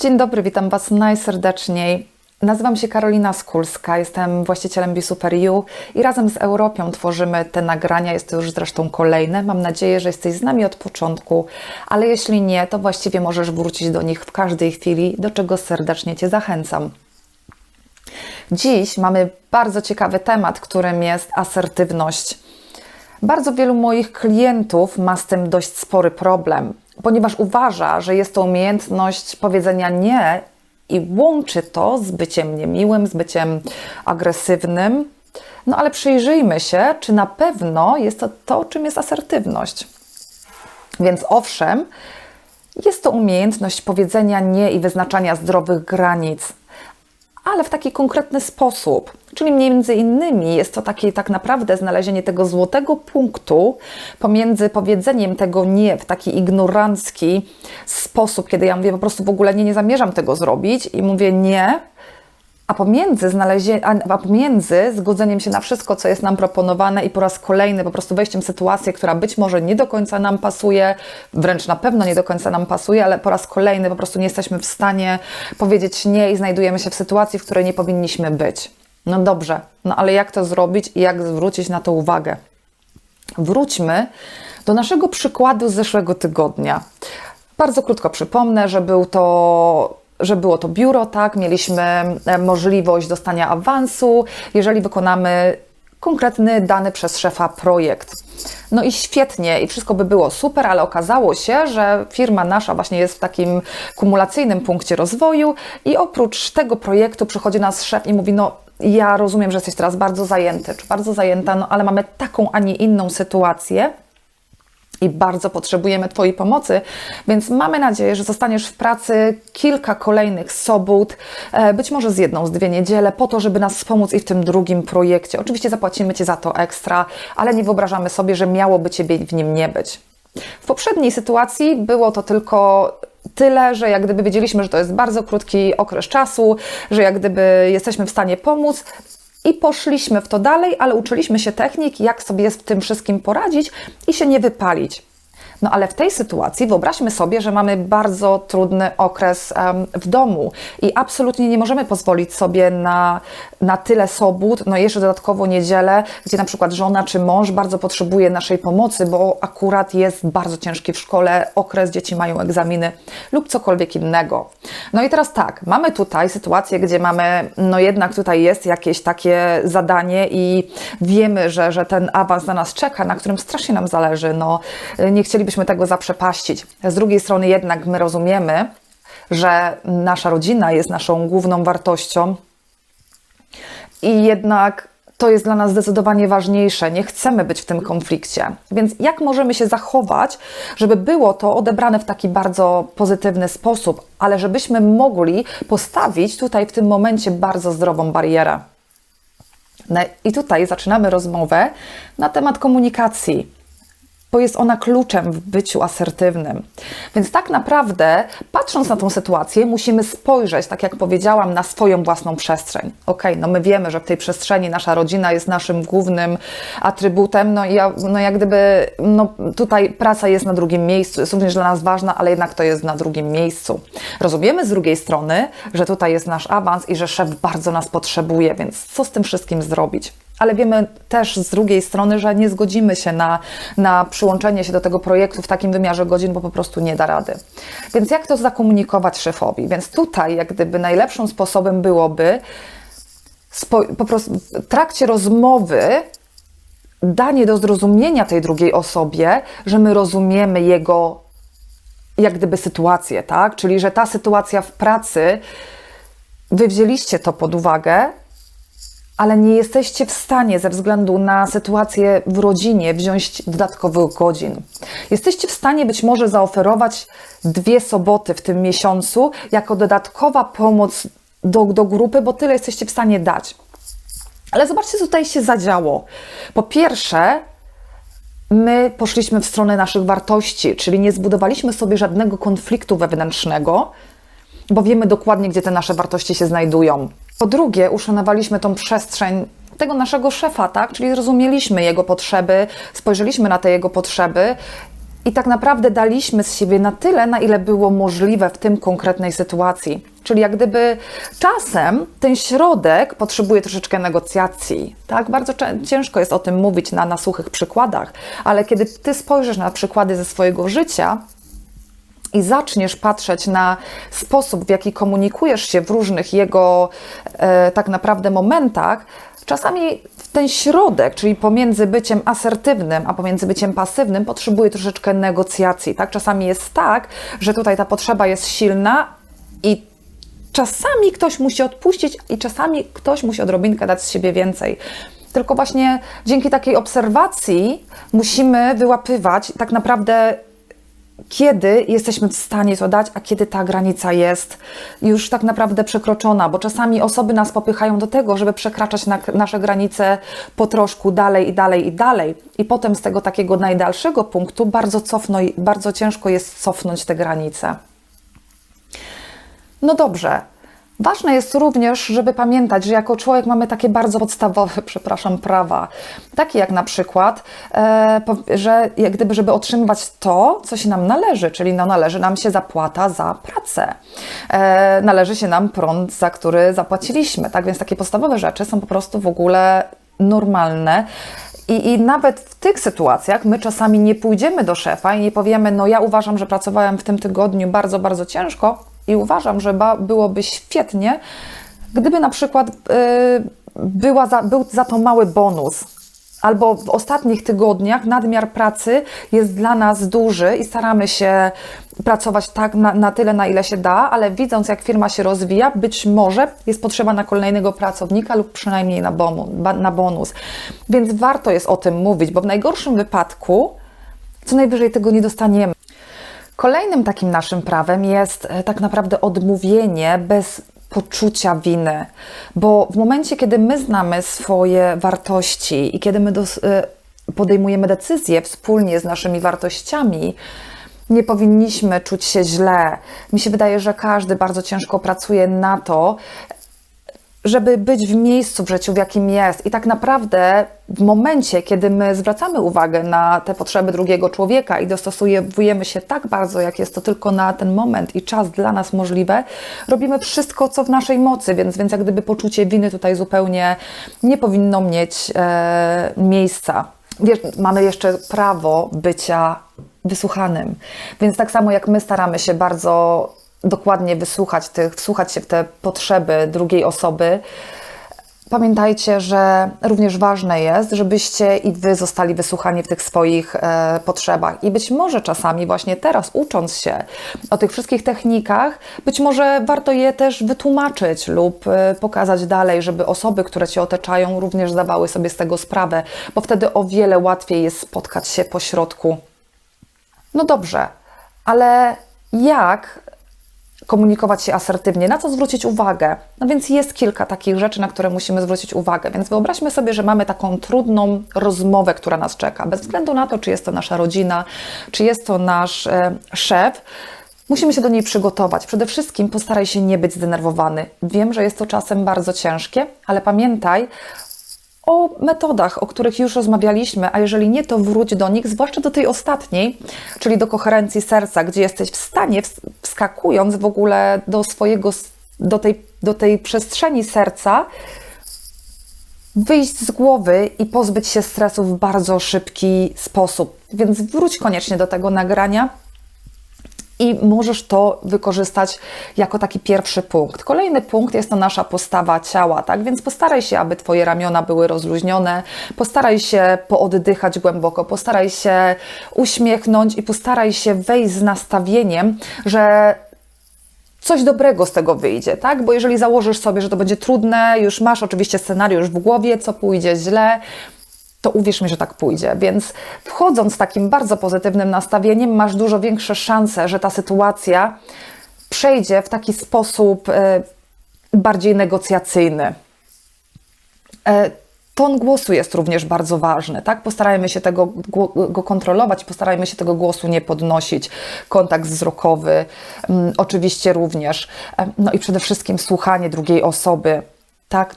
Dzień dobry, witam Was najserdeczniej. Nazywam się Karolina Skulska, jestem właścicielem Be Super You i razem z Europią tworzymy te nagrania. Jest to już zresztą kolejne. Mam nadzieję, że jesteś z nami od początku, ale jeśli nie, to właściwie możesz wrócić do nich w każdej chwili, do czego serdecznie Cię zachęcam. Dziś mamy bardzo ciekawy temat, którym jest asertywność. Bardzo wielu moich klientów ma z tym dość spory problem, ponieważ uważa, że jest to umiejętność powiedzenia nie i łączy to z byciem niemiłym, z byciem agresywnym. No ale przyjrzyjmy się, czy na pewno jest to to, czym jest asertywność. Więc owszem, jest to umiejętność powiedzenia nie i wyznaczania zdrowych granic, ale w taki konkretny sposób. Czyli między innymi jest to takie tak naprawdę znalezienie tego złotego punktu pomiędzy powiedzeniem tego nie w taki ignorancki sposób, kiedy ja mówię po prostu w ogóle nie, nie zamierzam tego zrobić i mówię nie, a pomiędzy, znalezie, a pomiędzy zgodzeniem się na wszystko, co jest nam proponowane i po raz kolejny po prostu wejściem w sytuację, która być może nie do końca nam pasuje, wręcz na pewno nie do końca nam pasuje, ale po raz kolejny po prostu nie jesteśmy w stanie powiedzieć nie i znajdujemy się w sytuacji, w której nie powinniśmy być. No dobrze, no ale jak to zrobić i jak zwrócić na to uwagę? Wróćmy do naszego przykładu z zeszłego tygodnia. Bardzo krótko przypomnę, że był to że było to biuro, tak, mieliśmy e, możliwość dostania awansu, jeżeli wykonamy konkretny dany przez szefa projekt. No i świetnie, i wszystko by było super, ale okazało się, że firma nasza właśnie jest w takim kumulacyjnym punkcie rozwoju i oprócz tego projektu przychodzi nas szef i mówi: No, ja rozumiem, że jesteś teraz bardzo zajęty, czy bardzo zajęta, no ale mamy taką, a nie inną sytuację i bardzo potrzebujemy Twojej pomocy, więc mamy nadzieję, że zostaniesz w pracy kilka kolejnych sobot, e, być może z jedną, z dwie niedziele, po to, żeby nas wspomóc i w tym drugim projekcie. Oczywiście zapłacimy Ci za to ekstra, ale nie wyobrażamy sobie, że miałoby Ciebie w nim nie być. W poprzedniej sytuacji było to tylko tyle, że jak gdyby wiedzieliśmy, że to jest bardzo krótki okres czasu, że jak gdyby jesteśmy w stanie pomóc, i poszliśmy w to dalej, ale uczyliśmy się technik, jak sobie z tym wszystkim poradzić i się nie wypalić. No ale w tej sytuacji wyobraźmy sobie, że mamy bardzo trudny okres w domu i absolutnie nie możemy pozwolić sobie na, na tyle sobót, no jeszcze dodatkowo niedzielę, gdzie na przykład żona czy mąż bardzo potrzebuje naszej pomocy, bo akurat jest bardzo ciężki w szkole okres, dzieci mają egzaminy lub cokolwiek innego. No i teraz tak, mamy tutaj sytuację, gdzie mamy, no jednak tutaj jest jakieś takie zadanie i wiemy, że, że ten awans na nas czeka, na którym strasznie nam zależy. No, nie chcielibyśmy tego zaprzepaścić. Z drugiej strony jednak my rozumiemy, że nasza rodzina jest naszą główną wartością i jednak to jest dla nas zdecydowanie ważniejsze. Nie chcemy być w tym konflikcie. Więc jak możemy się zachować, żeby było to odebrane w taki bardzo pozytywny sposób, ale żebyśmy mogli postawić tutaj w tym momencie bardzo zdrową barierę? No I tutaj zaczynamy rozmowę na temat komunikacji bo jest ona kluczem w byciu asertywnym. Więc tak naprawdę, patrząc na tą sytuację, musimy spojrzeć, tak jak powiedziałam, na swoją własną przestrzeń. Ok, no my wiemy, że w tej przestrzeni nasza rodzina jest naszym głównym atrybutem, no i ja, no jak gdyby, no tutaj praca jest na drugim miejscu, jest również dla nas ważna, ale jednak to jest na drugim miejscu. Rozumiemy z drugiej strony, że tutaj jest nasz awans i że szef bardzo nas potrzebuje, więc co z tym wszystkim zrobić? Ale wiemy też z drugiej strony, że nie zgodzimy się na, na przyłączenie się do tego projektu w takim wymiarze godzin, bo po prostu nie da rady. Więc jak to zakomunikować szefowi? Więc tutaj, jak gdyby najlepszym sposobem byłoby po prostu w trakcie rozmowy danie do zrozumienia tej drugiej osobie, że my rozumiemy jego jak gdyby sytuację, tak? Czyli, że ta sytuacja w pracy, wy wzięliście to pod uwagę, ale nie jesteście w stanie ze względu na sytuację w rodzinie wziąć dodatkowych godzin. Jesteście w stanie być może zaoferować dwie soboty w tym miesiącu jako dodatkowa pomoc do, do grupy, bo tyle jesteście w stanie dać. Ale zobaczcie, co tutaj się zadziało. Po pierwsze, my poszliśmy w stronę naszych wartości, czyli nie zbudowaliśmy sobie żadnego konfliktu wewnętrznego, bo wiemy dokładnie, gdzie te nasze wartości się znajdują. Po drugie, uszanowaliśmy tą przestrzeń tego naszego szefa, tak? Czyli zrozumieliśmy jego potrzeby, spojrzeliśmy na te jego potrzeby i tak naprawdę daliśmy z siebie na tyle, na ile było możliwe w tym konkretnej sytuacji. Czyli jak gdyby czasem ten środek potrzebuje troszeczkę negocjacji. Tak, bardzo ciężko jest o tym mówić na, na suchych przykładach, ale kiedy ty spojrzysz na przykłady ze swojego życia, i zaczniesz patrzeć na sposób, w jaki komunikujesz się w różnych jego e, tak naprawdę momentach, czasami ten środek, czyli pomiędzy byciem asertywnym a pomiędzy byciem pasywnym, potrzebuje troszeczkę negocjacji. Tak? Czasami jest tak, że tutaj ta potrzeba jest silna i czasami ktoś musi odpuścić i czasami ktoś musi odrobinkę dać z siebie więcej. Tylko właśnie dzięki takiej obserwacji musimy wyłapywać tak naprawdę kiedy jesteśmy w stanie to dać, a kiedy ta granica jest już tak naprawdę przekroczona, bo czasami osoby nas popychają do tego, żeby przekraczać na, nasze granice po troszku dalej i dalej i dalej. I potem z tego takiego najdalszego punktu bardzo, cofno, bardzo ciężko jest cofnąć te granice. No dobrze, Ważne jest również, żeby pamiętać, że jako człowiek mamy takie bardzo podstawowe, przepraszam, prawa. Takie jak na przykład, e, że jak gdyby, żeby otrzymywać to, co się nam należy, czyli no, należy nam się zapłata za pracę. E, należy się nam prąd, za który zapłaciliśmy. Tak więc takie podstawowe rzeczy są po prostu w ogóle normalne. I, I, nawet w tych sytuacjach my czasami nie pójdziemy do szefa i nie powiemy, no ja uważam, że pracowałem w tym tygodniu bardzo, bardzo ciężko, i uważam, że byłoby świetnie, gdyby na przykład yy, była za, był za to mały bonus. Albo w ostatnich tygodniach nadmiar pracy jest dla nas duży i staramy się pracować tak na, na tyle, na ile się da, ale widząc, jak firma się rozwija, być może jest potrzeba na kolejnego pracownika lub przynajmniej na, bonus, na bonus. Więc warto jest o tym mówić, bo w najgorszym wypadku co najwyżej tego nie dostaniemy. Kolejnym takim naszym prawem jest e, tak naprawdę odmówienie bez poczucia winy, bo w momencie, kiedy my znamy swoje wartości i kiedy my e, podejmujemy decyzje wspólnie z naszymi wartościami, nie powinniśmy czuć się źle. Mi się wydaje, że każdy bardzo ciężko pracuje na to, żeby być w miejscu w życiu, w jakim jest. I tak naprawdę w momencie, kiedy my zwracamy uwagę na te potrzeby drugiego człowieka i dostosujemy się tak bardzo, jak jest to tylko na ten moment i czas dla nas możliwe, robimy wszystko, co w naszej mocy, więc, więc jak gdyby poczucie winy tutaj zupełnie nie powinno mieć e, miejsca. Wiesz, mamy jeszcze prawo bycia wysłuchanym. Więc tak samo jak my staramy się bardzo dokładnie wysłuchać tych, wsłuchać się w te potrzeby drugiej osoby. Pamiętajcie, że również ważne jest, żebyście i wy zostali wysłuchani w tych swoich e, potrzebach. I być może czasami, właśnie teraz, ucząc się o tych wszystkich technikach, być może warto je też wytłumaczyć lub e, pokazać dalej, żeby osoby, które cię otaczają, również zdawały sobie z tego sprawę, bo wtedy o wiele łatwiej jest spotkać się po środku. No dobrze, ale jak komunikować się asertywnie, na co zwrócić uwagę. No więc jest kilka takich rzeczy, na które musimy zwrócić uwagę. Więc wyobraźmy sobie, że mamy taką trudną rozmowę, która nas czeka, bez względu na to, czy jest to nasza rodzina, czy jest to nasz e, szef. Musimy się do niej przygotować. Przede wszystkim postaraj się nie być zdenerwowany. Wiem, że jest to czasem bardzo ciężkie, ale pamiętaj o metodach, o których już rozmawialiśmy, a jeżeli nie, to wróć do nich, zwłaszcza do tej ostatniej, czyli do koherencji serca, gdzie jesteś w stanie, wskakując w ogóle do swojego, do tej, do tej przestrzeni serca, wyjść z głowy i pozbyć się stresu w bardzo szybki sposób. Więc wróć koniecznie do tego nagrania, i możesz to wykorzystać jako taki pierwszy punkt. Kolejny punkt jest to nasza postawa ciała, tak? Więc postaraj się, aby Twoje ramiona były rozluźnione, postaraj się pooddychać głęboko, postaraj się uśmiechnąć i postaraj się wejść z nastawieniem, że coś dobrego z tego wyjdzie, tak? Bo jeżeli założysz sobie, że to będzie trudne, już masz oczywiście scenariusz w głowie, co pójdzie źle, to uwierz mi, że tak pójdzie. Więc wchodząc z takim bardzo pozytywnym nastawieniem, masz dużo większe szanse, że ta sytuacja przejdzie w taki sposób e, bardziej negocjacyjny. E, ton głosu jest również bardzo ważny, tak? Postarajmy się tego go kontrolować, postarajmy się tego głosu nie podnosić. Kontakt wzrokowy, mm, oczywiście również. E, no i przede wszystkim słuchanie drugiej osoby, tak?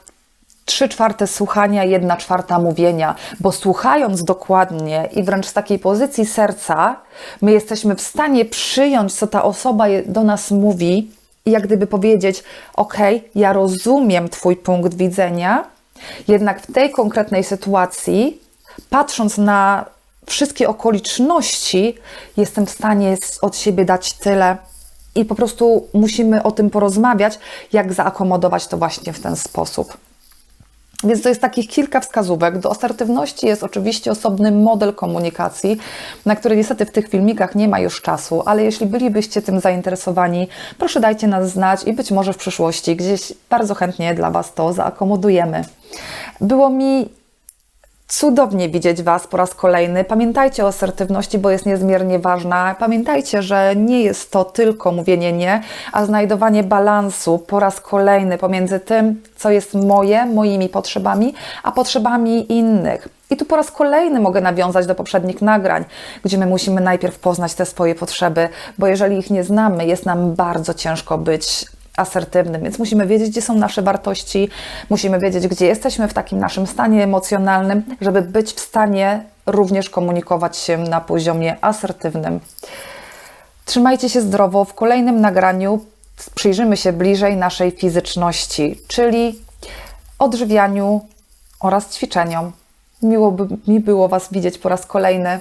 Trzy czwarte słuchania, jedna czwarta mówienia, bo słuchając dokładnie i wręcz z takiej pozycji serca, my jesteśmy w stanie przyjąć, co ta osoba do nas mówi i jak gdyby powiedzieć: OK, ja rozumiem Twój punkt widzenia, jednak w tej konkretnej sytuacji, patrząc na wszystkie okoliczności, jestem w stanie od siebie dać tyle. I po prostu musimy o tym porozmawiać, jak zaakomodować to właśnie w ten sposób. Więc to jest takich kilka wskazówek. Do asertywności jest oczywiście osobny model komunikacji, na który niestety w tych filmikach nie ma już czasu, ale jeśli bylibyście tym zainteresowani, proszę dajcie nas znać i być może w przyszłości gdzieś bardzo chętnie dla Was to zaakomodujemy. Było mi Cudownie widzieć Was po raz kolejny. Pamiętajcie o asertywności, bo jest niezmiernie ważna. Pamiętajcie, że nie jest to tylko mówienie nie, a znajdowanie balansu po raz kolejny pomiędzy tym, co jest moje, moimi potrzebami, a potrzebami innych. I tu po raz kolejny mogę nawiązać do poprzednich nagrań, gdzie my musimy najpierw poznać te swoje potrzeby, bo jeżeli ich nie znamy, jest nam bardzo ciężko być asertywnym, więc musimy wiedzieć, gdzie są nasze wartości, musimy wiedzieć, gdzie jesteśmy w takim naszym stanie emocjonalnym, żeby być w stanie również komunikować się na poziomie asertywnym. Trzymajcie się zdrowo. W kolejnym nagraniu przyjrzymy się bliżej naszej fizyczności, czyli odżywianiu oraz ćwiczeniom. Miło by mi było Was widzieć po raz kolejny.